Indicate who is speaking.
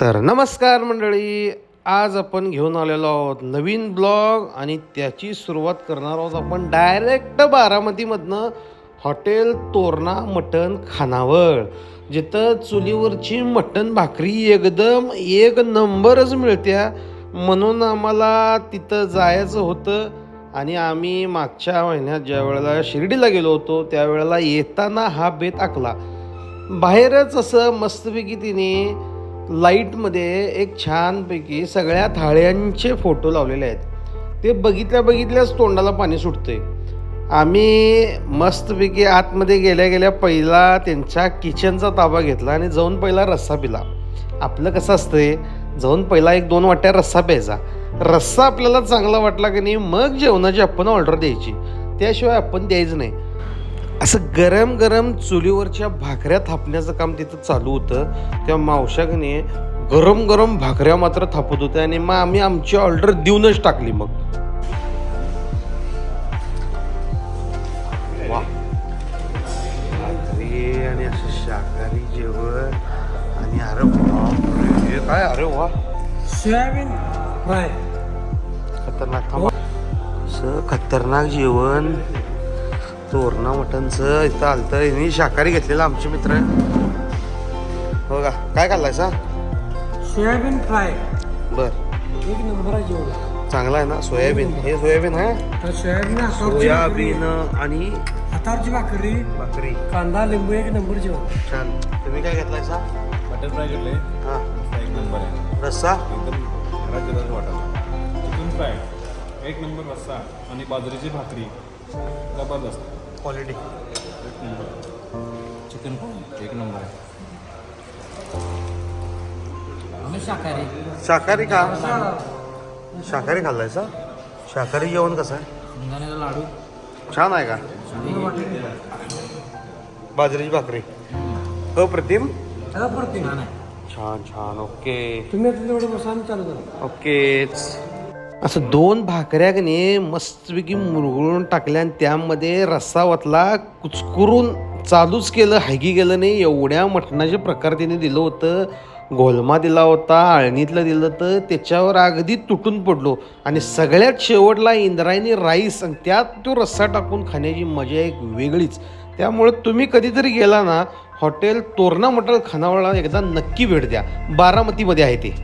Speaker 1: तर नमस्कार मंडळी आज आपण घेऊन आलेलो आहोत नवीन ब्लॉग आणि त्याची सुरुवात करणार आहोत आपण डायरेक्ट बारामतीमधनं हॉटेल तोरणा मटण खानावळ जिथं चुलीवरची मटण भाकरी एकदम एक नंबरच मिळत्या. म्हणून आम्हाला तिथं जायचं होतं. आणि आम्ही मागच्या महिन्यात ज्या वेळेला शिर्डीला गेलो होतो त्यावेळेला येताना हा बेत आखला. बाहेरच असं मस्तपैकी तिने लाईटमध्ये एक छानपैकी सगळ्या थाळ्यांचे फोटो लावलेले आहेत. ते बघितल्या बघितल्याच तोंडाला पाणी सुटते आम्ही मस्तपैकी आतमध्ये गेल्या गेल्या पहिला त्यांच्या किचनचा ताबा घेतला आणि जाऊन पहिला रस्सा पिला. आपलं कसं असतंय? जाऊन पहिला एक दोन वाट्या रस्सा प्यायचा. रस्सा आपल्याला चांगला वाटला की नाही मग जेवणाची आपण ऑर्डर द्यायची. त्याशिवाय आपण द्यायचं नाही. असं गरम गरम चुलीवरच्या भाकऱ्या थापण्याचं काम तिथं चालू होतं. त्या मावशाकने गरम गरम भाकऱ्या मात्र थापत होत्या आणि मग आम्ही आमची ऑर्डर देऊनच टाकली मग. भाकरी आणि असं शाकाहारी जेवण. आणि अरे वा काय? अरे वा.
Speaker 2: सोयाबीन. फ्राय
Speaker 1: खतरनाक थांबा. असं खतरनाक जेवण. तोरणा मटणचं इथं आलं तर यांनी शाकाहारी घेतलेलं आमचे मित्र. हो का काय खाल्लायचा
Speaker 2: सोयाबीन फ्राय.
Speaker 1: बर.
Speaker 2: एक नंबर आहे जेवण.
Speaker 1: चांगला आहे ना? सोयाबीन. हे. सोयाबीन आहे
Speaker 2: तर सोयाबीन हातावरची
Speaker 1: सोयाबीन
Speaker 2: भाकरी,
Speaker 1: आणि
Speaker 2: हातावरची भाकरी.
Speaker 1: भाकरी.
Speaker 2: कांदा लिंबू एक नंबर जेवण.
Speaker 1: छान. तुम्ही काय घेतलायसा
Speaker 3: मटन फ्राय घेतले
Speaker 1: हा.
Speaker 3: एक नंबर आहे.
Speaker 1: रस्सा?
Speaker 3: एकदम घरात गेलं वाटत चिकन फ्राय. एक नंबर रस्सा आणि बाजरीची भाकरी. जबरदस्त.
Speaker 1: क्वालिटी
Speaker 3: एक नंबर. चिकन फ्राय एक नंबर. आहे
Speaker 2: शाकाहारी.
Speaker 1: शाकाहारी का शाकाहारी खाल्लायसा शाकाहारी जेवण कसं आहे?
Speaker 2: लाडू.
Speaker 1: छान आहे का? बाजरीची भाकरी. अप्रतिम.
Speaker 2: अप्रतिम.
Speaker 1: छान छान. ओके.
Speaker 2: तुम्ही आता तेवढं बसा आम्ही चालू करू.
Speaker 1: ओकेच असं दोन भाकऱ्याने मस्तपैकी मुरगळून टाकल्या आणि त्यामध्ये रस्सा वतला कुचकुरून चालूच केलं हायगी गेलं नाही. एवढ्या मटणाचे प्रकार तिने दिलं होतं. गोलमा दिला होता आळणीतलं दिलं तर त्याच्यावर अगदी तुटून पडलो. आणि सगळ्यात शेवटला इंद्रायणी राईस आणि त्यात तो रस्सा टाकून खाण्याची मजा एक वेगळीच. त्यामुळे तुम्ही कधीतरी गेला ना हॉटेल तोरणा मटल खानावळला एकदा नक्की भेट द्या. बारामतीमध्ये आहे ते.